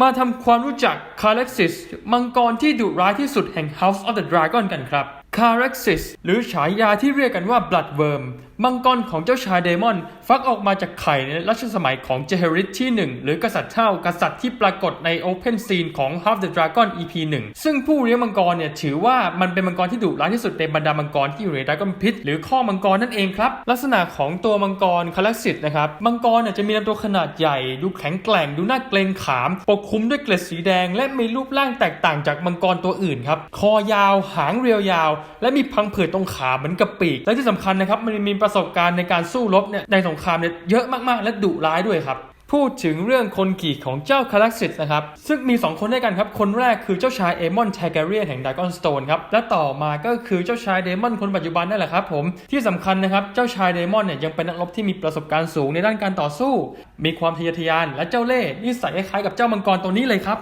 มาทำความรู้จักคาเล็กซิสมังกรที่ดุร้ายที่สุดแห่ง House of the Dragon กันครับ c a r e x i s หรือฉายาที่เรียกกันว่า Bloodworm มังกรของเจ้าชายเดมอน ฟักออกมาจากไข่ในรัชสมัยของเจเฮริสที่ 1 หรือกษัตริย์เท่ากษัตริย์ที่ปรากฏใน Open Scene ของ Half the Dragon EP 1 ซึ่งผู้เลี้ยงมังกรเนี่ยถือว่ามันเป็นมังกรที่ดุร้ายที่สุดในบรรดามังกรที่อยู่ใน Dragon Pit หรือข้อมังกรนั่นเองครับ ลักษณะของตัวมังกรคาลักซิตนะครับมังกรเนี่ยจะมีลำตัวขนาดใหญ่ ดูแข็งแกร่งดูน่าเกรงขาม ปกคลุมด้วยเกล็ดสีแดง และมีรูปร่างแตกต่างจากมังกรตัวอื่นครับคอยาวหางเรียวยาวและมีพังผืดตรงขาเหมือนกับปีก และที่สำคัญนะครับมันมีประสบการณ์ในการสู้รบเนี่ยในสงครามเนี่ยเยอะมากๆ และดุร้ายด้วยครับพูดถึงเรื่องคนขี่ของเจ้าคาลักซิสนะครับ ซึ่งมี 2 คนด้วยกันครับ คนแรกคือเจ้าชายเอมอนแทกเรียนแห่งดากอนสโตนครับ และต่อมาก็คือเจ้าชายเดมอนคนปัจจุบันนั่นแหละครับผม ที่สำคัญนะครับ เจ้าชายเดมอนเนี่ยยังเป็นนักรบที่มีประสบการณ์สูงในด้านการต่อสู้ มีความทะเยอทะยานและเจ้าเล่ห์นิสัยคล้ายๆกับเจ้ามังกรตัวนี้เลยครับ